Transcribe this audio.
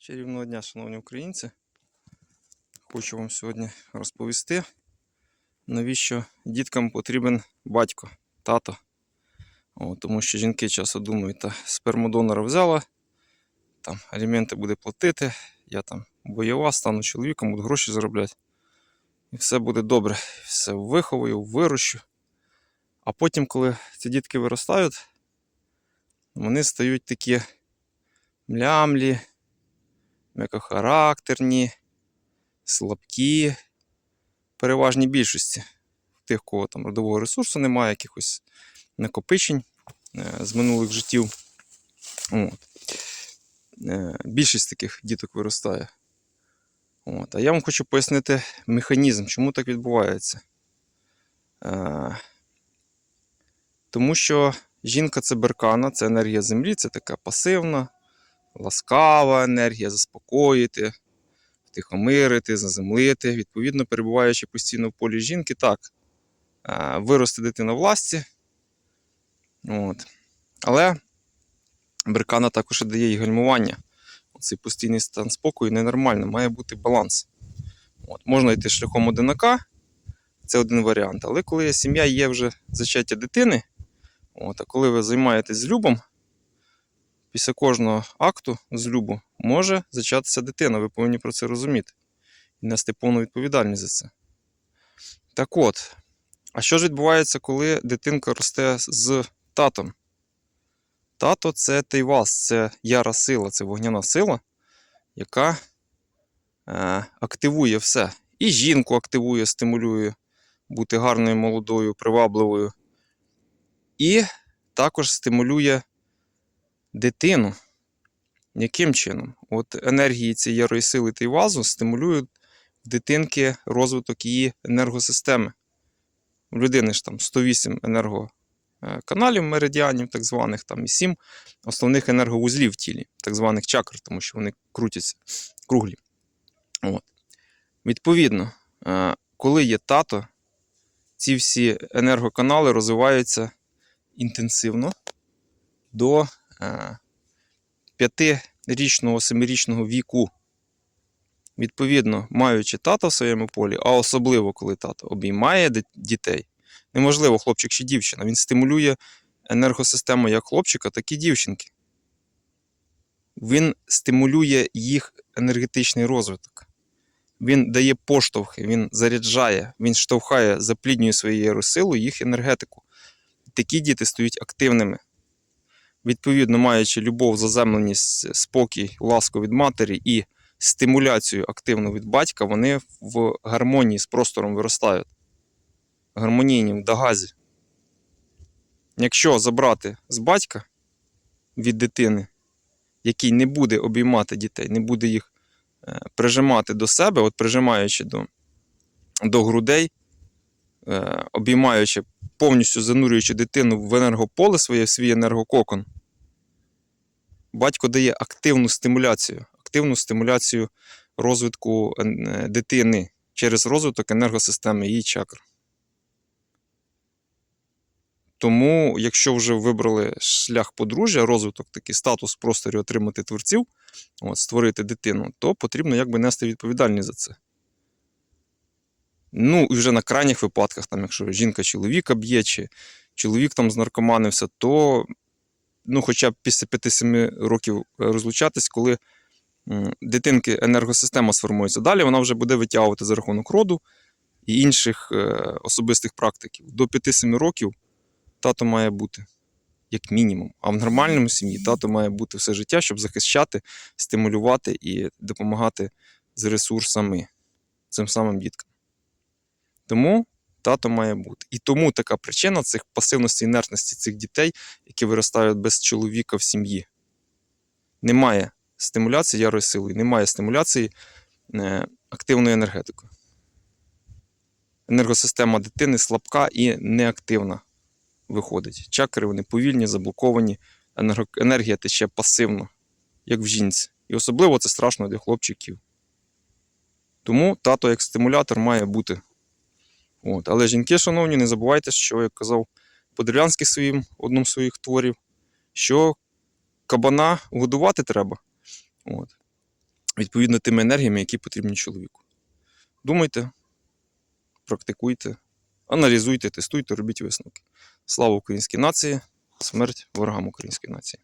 Чарівного дня, шановні українці. Хочу вам сьогодні розповісти, навіщо діткам потрібен батько, тато. О, тому що жінки часто думають, та спермодонора взяла, там аліменти буде платити, я там бойова, стану чоловіком, буду гроші заробляти. І все буде добре. Все виховую, вирощу. А потім, коли ці дітки виростають, вони стають такі млямлі, м'якохарактерні, слабкі, переважній більшості. Тих, кого там родового ресурсу немає, якихось накопичень е, з минулих життів. От. Е, Більшість таких діток виростає. От. А я вам хочу пояснити механізм, чому так відбувається. Е, Тому що жінка це беркана, це енергія землі, це така пасивна, ласкава енергія, заспокоїти, втихомирити, заземлити. Відповідно, перебуваючи постійно в полі жінки, так, е, виросте дитина в ласті. От. Але беркана також дає і гальмування. Цей постійний стан спокою ненормально, має бути баланс. От. Можна йти шляхом одинака, це один варіант. Але коли сім'я, є вже зачаття дитини, от, а коли ви займаєтесь з любом, після кожного акту з любу може зачатися дитина. Ви повинні про це розуміти і нести повну відповідальність за це. Так от, а що ж відбувається, коли дитинка росте з татом? Тато це Тейвас, це яра сила, це вогняна сила, яка е, активує все. І жінку активує, стимулює бути гарною, молодою, привабливою. І також стимулює дитину. Яким чином? От енергії цієї сили Тейвазу стимулюють в дитинки розвиток її енергосистеми. У людини ж там 108 енергоканалів, меридіанів, так званих, там і 7 основних енерговузлів в тілі, так званих чакр, тому що вони крутяться круглі. От. Відповідно, е, коли є тато, ці всі енергоканали розвиваються інтенсивно до е, п'ятирічного, семирічного віку. Відповідно, маючи тата в своєму полі, а особливо коли тато обіймає дітей, неможливо, хлопчик чи дівчина, він стимулює енергосистему як хлопчика, так і дівчинки. Він стимулює їх енергетичний розвиток. Він дає поштовхи, він заряджає, він штовхає, запліднює своєю силою їх енергетику. Такі діти стають активними. Відповідно, маючи любов, заземленість, спокій, ласку від матері і стимуляцію активну від батька, вони в гармонії з простором виростають. Гармонійні в дагазі. Якщо забрати з батька від дитини, який не буде обіймати дітей, не буде їх е, прижимати до себе, от прижимаючи до, до грудей, е, обіймаючи, повністю занурюючи дитину в енергополе своє, в свій енергококон, батько дає активну стимуляцію, активну стимуляцію розвитку е, дитини через розвиток енергосистеми її чакр. Тому, якщо вже вибрали шлях подружжя, розвиток такий статус просторі отримати творців, от, створити дитину, то потрібно якби нести відповідальність за це. Ну, і вже на крайніх випадках, там, якщо жінка чоловіка б'є, чи чоловік там знаркоманився, то ну, хоча б після 5-7 років розлучатись, коли дитинки енергосистема сформується. Далі вона вже буде витягувати за рахунок роду і інших е, особистих практиків. До 5-7 років тато має бути, як мінімум. А в нормальному сім'ї тато має бути все життя, щоб захищати, стимулювати і допомагати з ресурсами цим самим діткам. Тому тато має бути. І тому така причина цих пасивності інертності цих дітей, які виростають без чоловіка в сім'ї. Немає стимуляції ярої сили, немає стимуляції е, активною енергетикою. Енергосистема дитини слабка і неактивна виходить. Чакри вони повільні, заблоковані, енергія тече пасивно, як в жінці. І особливо це страшно для хлопчиків. Тому тато як стимулятор має бути. От. Але жінки, шановні, не забувайте, що я казав Подрілянський своїм одному з своїх творів, що кабана годувати треба. От. Відповідно тими енергіями, які потрібні чоловіку. Думайте, практикуйте, аналізуйте, тестуйте, робіть висновки. Слава українській нації, смерть ворогам української нації.